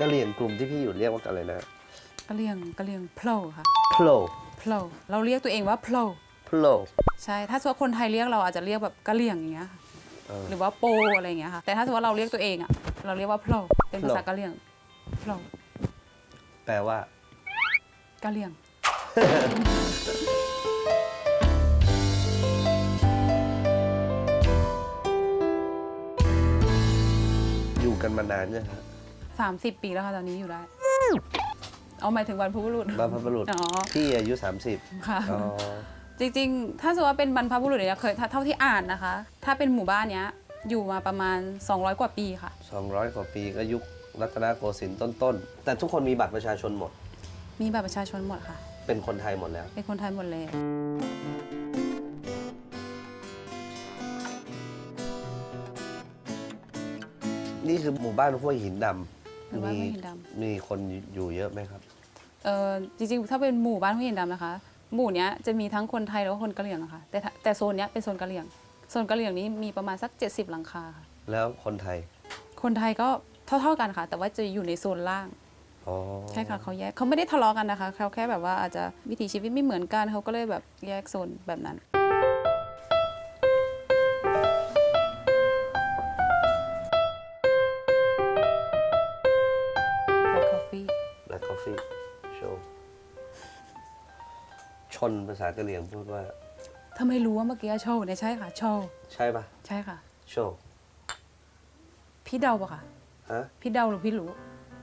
กะเหรี่ยงกลุ่มที่พี่อยู่เรียกว่าอะไรนะกะเหรี่ยงกะเหรี่ยงเพลาค่ะโผล่เพลาเราเรียกตัวเองว่าเพลาโผล่ใช่ถ้าสมมติว่าคนไทยเรียกเราอาจจะเรียกแบบกะเหรี่ยงอย่างเงี้ยค่ะเออหรือว่าโปอะไรอย่างเงี้ยค่ะแต่ถ้าสมมติว่าเราเรียกตัวเองอะเราเรียกว่าเพลาเป็นภาษากะเหรี่ยงเพลาแปลว่า กะเหรี่ยง อยู่กันมานานเนี่ยงครับ 30 ปีแล้วค่ะตอนนี้อยู่ได้ เอาหมายถึงวันพบุรุษ บรรพบุรุษอ๋อ พี่อายุ 30ค่ะ อ๋อจริงๆ ถ้าสมมติว่าเป็นบรรพบุรุษเนี่ยเคยถ้าเท่าที่อ่านนะคะ ถ้าเป็นหมู่บ้านเนี้ยอยู่มาประมาณ 200 กว่าปีค่ะ 200 กว่าปีก็ยุครัตนโกสินทร์ต้นๆ แต่ทุกคนมีบัตรประชาชนหมด มีบัตรประชาชนหมดค่ะ เป็นคนไทยหมดแล้ว เป็นคนไทยหมดเลย นี่คือหมู่บ้านห้วยหินด หมู่บ้านำห้มีวยหินดำ มีคนอยู่เยอะไหมครับ เออจริงๆ ถ้าเป็นหมู่บ้านห้วยหินดำนะคะ หมู่เนี้ยจะมีทั้งคนไทยแล้วก็คนกะเหรี่ยงอะค่ะแต่ถ้าแต่โซนเนี้ยเป็นโซนกะเหรี่ยง โซนกะเหรี่ยงนี้มีประมาณสัก 70 หลังคาค่ะ แล้วคนไทย คนไทยก็เท่าๆกันค่ะ แต่ว่าจะอยู่ในโซนล่าง อ๋อใช่ค่ะเขาแยกเขาไม่ได้ทะเลาะกันนะคะเขาแค่แบบว่าอาจจะวิถีชีวิตไม่เหมือนกันเขาก็เลยแบบแยกโซนแบบนั้น และกาแฟโชว์ชนภาษากะเหรี่ยงพูดว่า ถ้าไม่รู้ว่าเมื่อกี้โชว์เนี่ยใช่ค่ะ โชว์ใช่ปะใช่ค่ะ โชว์พี่เดาปะค่ะฮะพี่เดาหรือพี่รู้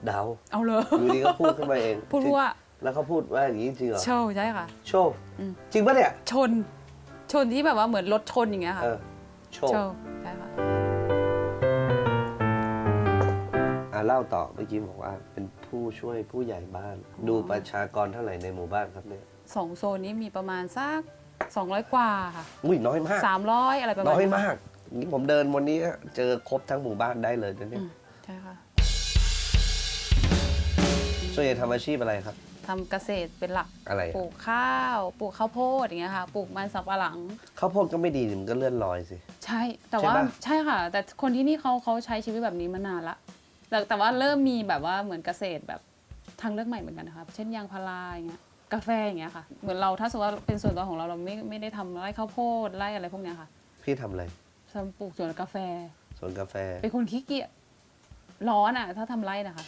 เดาเอาเลย อยู่ดีก็พูดขึ้นมาเองพูดว่า แล้วเขาพูดว่าอย่างนี้จริงเหรอโชว์ใช่ค่ะ โชว์อืม จริงปะเนี่ย ชน ชนที่แบบว่าเหมือนรถชนอย่างเงี้ยค่ะ เออ โชว์ โชว์ เล่าต่อเมื่อกี้บอกว่า เป็นผู้ช่วยผู้ใหญ่บ้าน ดูประชากรเท่าไหร่ในหมู่บ้านครับเนี่ยสองโซนนี้มีประมาณสัก200 กว่าค่ะอุ้ยน้อยมาก 300 อะไรประมาณน้อยนี้มากนี่ผมเดินวันนี้เจอครบทั้งหมู่บ้านได้เลยนะเนี่อืยมใช่ค่ะส่วนใหญ่ทำอาชีพอะไรครับทำเกษตรเป็นหลักอะไรปลูกข้าวปลูกข้าวโพดอย่างเงี้ยค่ะปลูกมันสับปะหลังข้าวโพดก็ไม่ดีนี่มันก็เลื่อนลอยสิ ใช่แต่ว่าใช่ปะใช่ค่ะ แต่คนที่นี่เขาเขาใช้ชีวิตแบบนี้มานานละ แต่แต่ว่าเริ่มมีแบบว่าเหมือนเกษตรแบบทางเลือกใหม่เหมือนกันนะคะเช่นยางพาราอย่างเงี้ยกาแฟอย่างเงี้ยค่ะ เหมือนเราถ้าสมมติว่าเป็นส่วนตัวของเราเราไม่ไม่ได้ทำไร่ข้าวโพดไร่อะไรพวกเนี้ยค่ะพี่ทำอะไรทำปลูกสวนกาแฟ สวนกาแฟ เป็นคนขี้เกียจร้อนอะ ถ้าทำไร่นะคะ